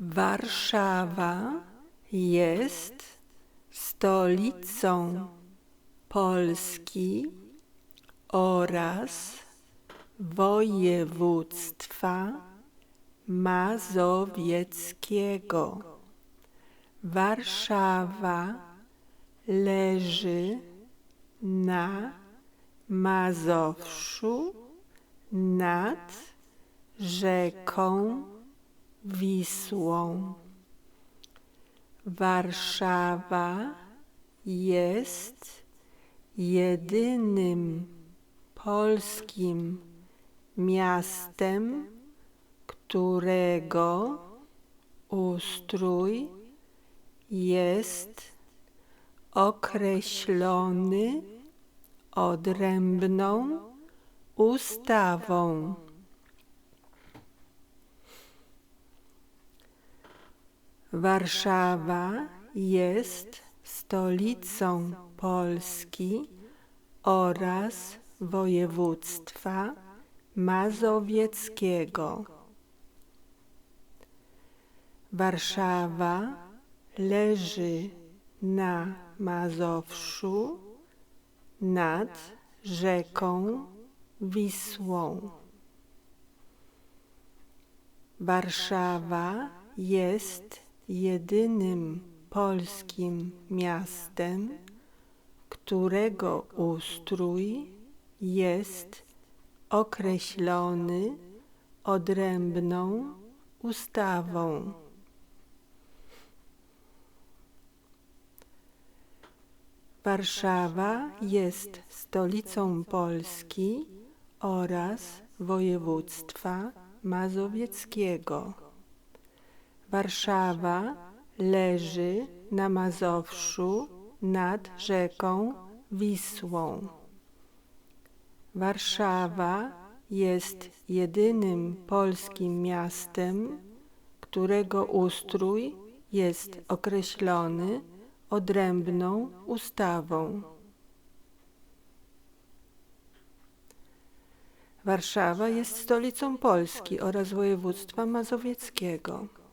Warszawa jest stolicą Polski oraz województwa mazowieckiego. Warszawa leży na Mazowszu nad rzeką Wisłą. Warszawa jest jedynym polskim miastem, którego ustrój jest określony odrębną ustawą. Warszawa jest stolicą Polski oraz województwa mazowieckiego. Warszawa leży na Mazowszu nad rzeką Wisłą. Warszawa jest jedynym polskim miastem, którego ustrój jest określony odrębną ustawą. Warszawa jest stolicą Polski oraz województwa mazowieckiego. Warszawa leży na Mazowszu nad rzeką Wisłą. Warszawa jest jedynym polskim miastem, którego ustrój jest określony odrębną ustawą. Warszawa jest stolicą Polski oraz województwa mazowieckiego.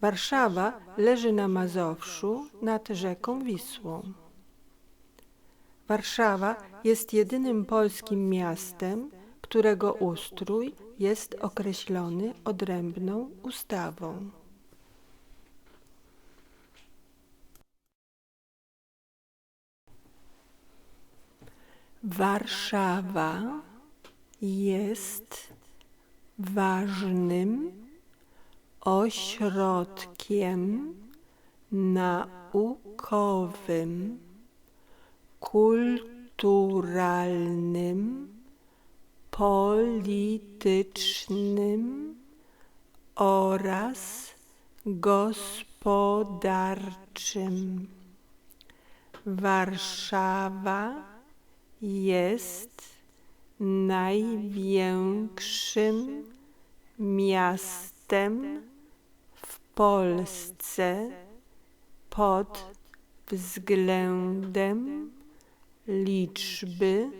Warszawa leży na Mazowszu nad rzeką Wisłą. Warszawa jest jedynym polskim miastem, którego ustrój jest określony odrębną ustawą. Warszawa jest ważnym ośrodkiem naukowym, kulturalnym, politycznym oraz gospodarczym. Warszawa jest największym miastem Polsce pod względem liczby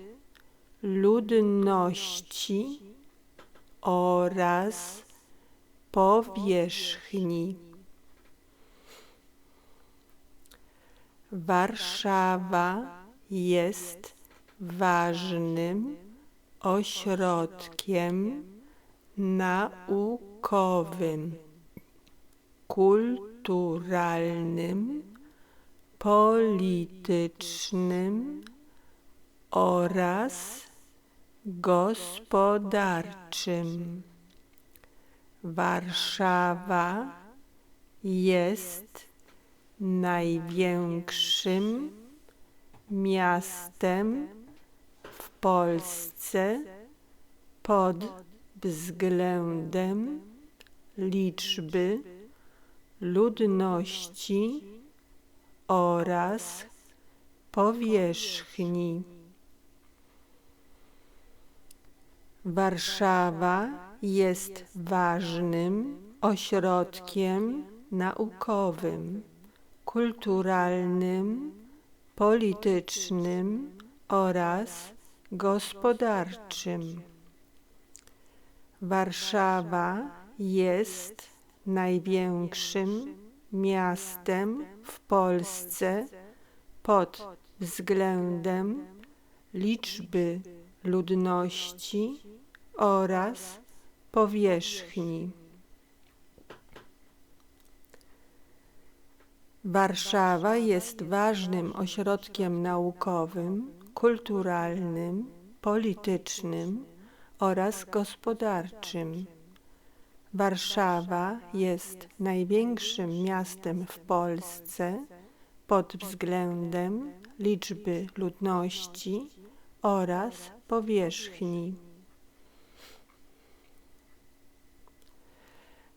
ludności oraz powierzchni. Warszawa jest ważnym ośrodkiem naukowym, kulturalnym, politycznym oraz gospodarczym. Warszawa jest największym miastem w Polsce pod względem liczby ludności oraz powierzchni. Warszawa jest ważnym ośrodkiem naukowym, kulturalnym, politycznym oraz gospodarczym. Warszawa jest największym miastem w Polsce pod względem liczby ludności oraz powierzchni. Warszawa jest ważnym ośrodkiem naukowym, kulturalnym, politycznym oraz gospodarczym. Warszawa jest największym miastem w Polsce pod względem liczby ludności oraz powierzchni.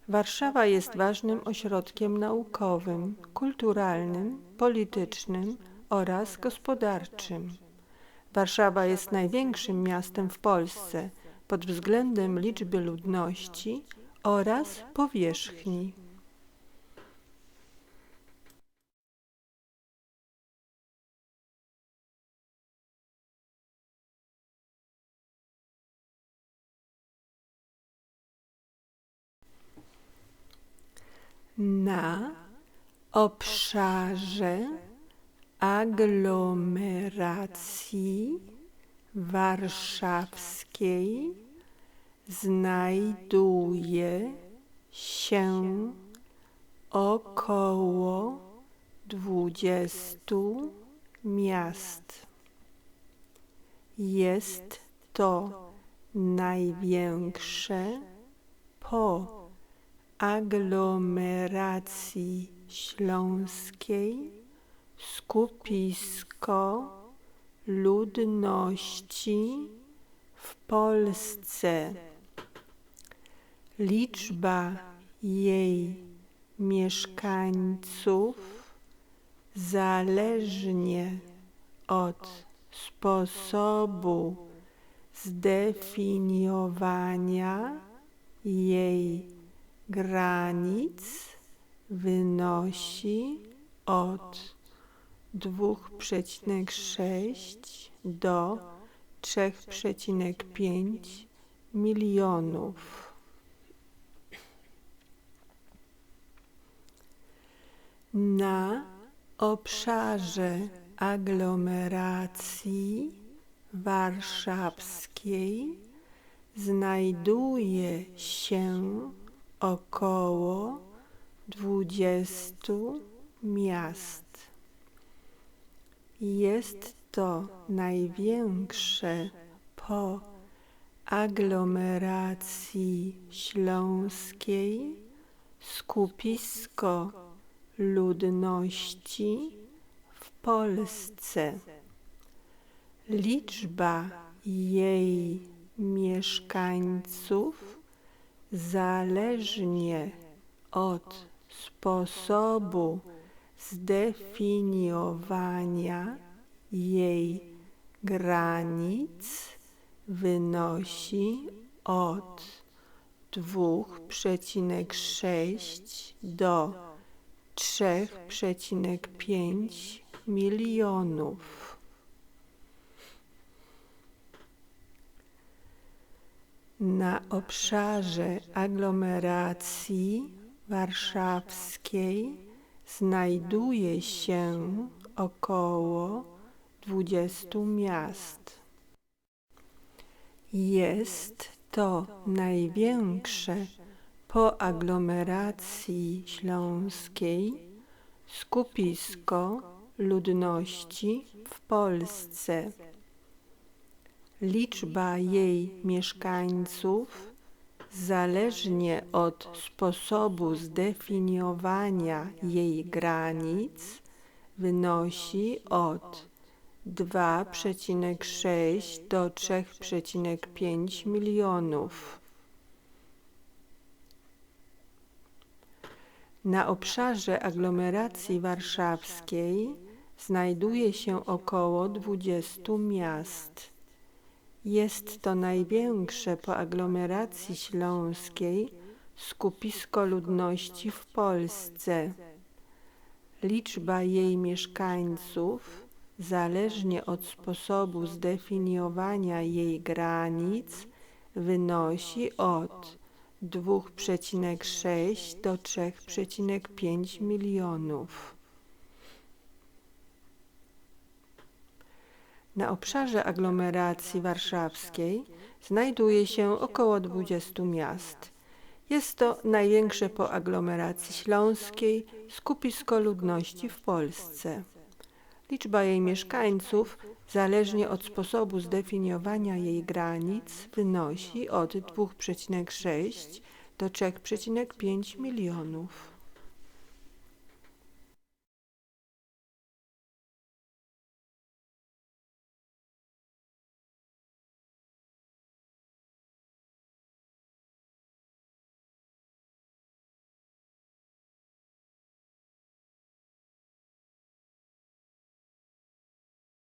Warszawa jest ważnym ośrodkiem naukowym, kulturalnym, politycznym oraz gospodarczym. Warszawa jest największym miastem w Polsce pod względem liczby ludności oraz powierzchni. Na obszarze aglomeracji warszawskiej znajduje się około dwudziestu miast. Jest to największe po aglomeracji śląskiej skupisko ludności w Polsce. Liczba jej mieszkańców zależnie od sposobu zdefiniowania jej granic wynosi od 2,6 do 3,5 milionów. Na obszarze aglomeracji warszawskiej znajduje się około 20 miast. Jest to największe po aglomeracji śląskiej skupisko ludności w Polsce. Liczba jej mieszkańców zależnie od sposobu zdefiniowania jej granic wynosi od 2,6 do 3,5 milionów. Na obszarze aglomeracji warszawskiej znajduje się około 20 miast. Jest to największe po aglomeracji śląskiej skupisko ludności w Polsce. Liczba jej mieszkańców zależnie od sposobu zdefiniowania jej granic wynosi od 2,6 do 3,5 milionów. Na obszarze aglomeracji warszawskiej znajduje się około 20 miast. Jest to największe po aglomeracji śląskiej skupisko ludności w Polsce. Liczba jej mieszkańców, zależnie od sposobu zdefiniowania jej granic, wynosi od 2,6 do 3,5 milionów. Na obszarze aglomeracji warszawskiej znajduje się około 20 miast. Jest to największe po aglomeracji śląskiej skupisko ludności w Polsce. Liczba jej mieszkańców, zależnie od sposobu zdefiniowania jej granic, wynosi od 2,6 do 3,5 milionów.